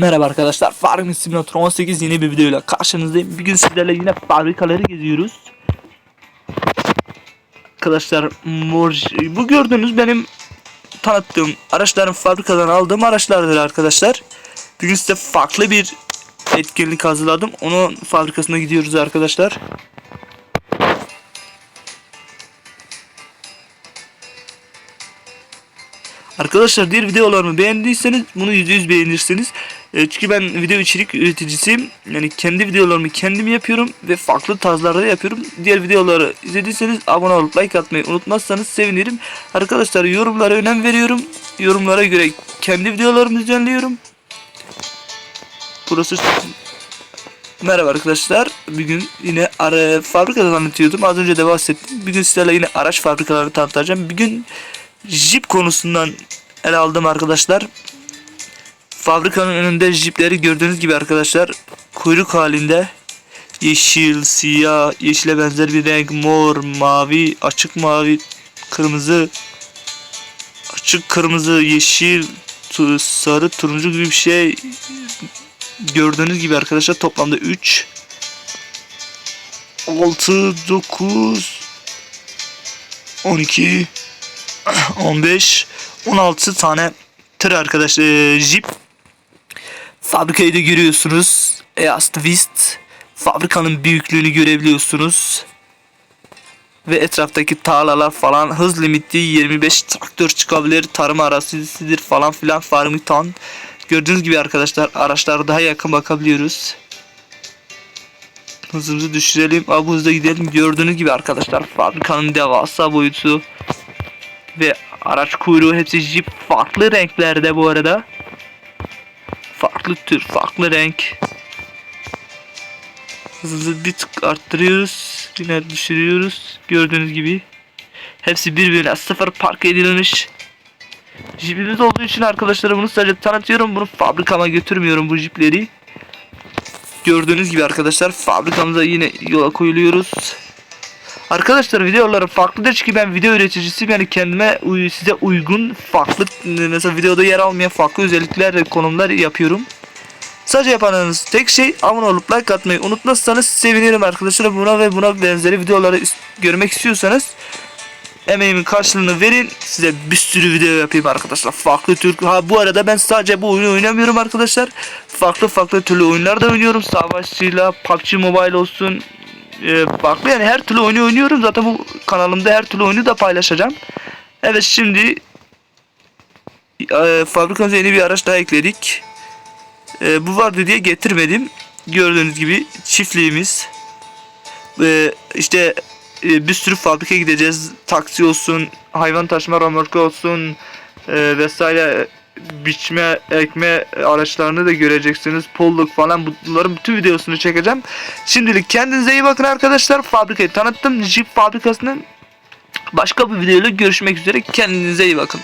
Merhaba arkadaşlar, Farming Simulator 18 yeni bir videoyla karşınızdayım. Bugün sizlerle yine fabrikaları geziyoruz. Arkadaşlar, bu gördüğünüz benim tanıttığım araçların fabrikadan aldığım araçlardır arkadaşlar. Bugün size farklı bir etkinlik hazırladım. Onun fabrikasına gidiyoruz arkadaşlar. Arkadaşlar diğer videolarımı beğendiyseniz bunu %100 beğenirsiniz. E, çünkü ben video içerik üreticisiyim. Yani kendi videolarımı kendim yapıyorum ve farklı tarzlarda yapıyorum. Diğer videoları izlediyseniz abone olup like atmayı unutmazsanız sevinirim. Arkadaşlar yorumlara önem veriyorum. Yorumlara göre kendi videolarımı düzenliyorum. Burası Merhaba arkadaşlar. Bugün yine ara fabrikadan anlatıyordum. Az önce de bahsettim. Bugün sizlerle yine araç fabrikalarını tanıtacağım. Bugün Jeep konusundan ele aldım arkadaşlar. Fabrikanın önünde jipleri gördüğünüz gibi arkadaşlar kuyruk halinde yeşil, siyah, yeşile benzer bir renk, mor, mavi, açık mavi, kırmızı, açık kırmızı, yeşil, sarı, turuncu gibi bir şey gördüğünüz gibi arkadaşlar toplamda 3 6 9 12 15 16 tane tır arkadaş e, Jeep fabrikayı da görüyorsunuz. East West fabrikanın büyüklüğünü görebiliyorsunuz. Ve etraftaki tarlalar falan hız limiti 25 traktör çıkabilir tarım arazisidir falan filan Farmington gördüğünüz gibi arkadaşlar araçlara daha yakın bakabiliyoruz. Hızımızı düşürelim. Abi hızla gidelim. Gördüğünüz gibi arkadaşlar fabrikanın devasa boyutu ve araç kuyruğu hepsi Jeep farklı renklerde bu arada. Farklı tür, farklı renk. Hızımızı bir tık arttırıyoruz. Yine düşürüyoruz. Gördüğünüz gibi. Hepsi birbirine sıfır park edilmiş. Jeep'imiz olduğu için arkadaşlara bunu sadece tanıtıyorum. Bunu fabrikama götürmüyorum bu jipleri. Gördüğünüz gibi arkadaşlar fabrikamıza yine yola koyuluyoruz. Arkadaşlar videoları farklıdır çünkü ben video üreticisiyim yani kendime size uygun farklı mesela videoda yer almayan farklı özellikler ve konumlar yapıyorum. Sadece yapmanız tek şey abone olup like atmayı unutmazsanız sevinirim arkadaşlar. Buna ve buna benzeri videoları görmek istiyorsanız emeğimin karşılığını verin. Size bir sürü video yapayım arkadaşlar. Farklı tür. Ha bu arada ben sadece bu oyunu oynamıyorum arkadaşlar. Farklı farklı türlü oyunlar da oynuyorum. Savaşçıyla, PUBG Mobile olsun, e, farklı yani her türlü oyunu oynuyorum. Zaten bu kanalımda her türlü oyunu da paylaşacağım. Evet şimdi e, fabrikamıza yeni bir araç daha ekledik. E, bu vardı diye getirmedim. Gördüğünüz gibi çiftliğimiz. E, işte e, bir sürü fabrika gideceğiz. Taksi olsun, hayvan taşıma römorku olsun e, vesaire biçme, ekme araçlarını da göreceksiniz. Polluk falan bunların bütün videosunu çekeceğim. Şimdilik kendinize iyi bakın arkadaşlar. Fabrikayı tanıttım. Jeep fabrikasının başka bir videoyla görüşmek üzere. Kendinize iyi bakın.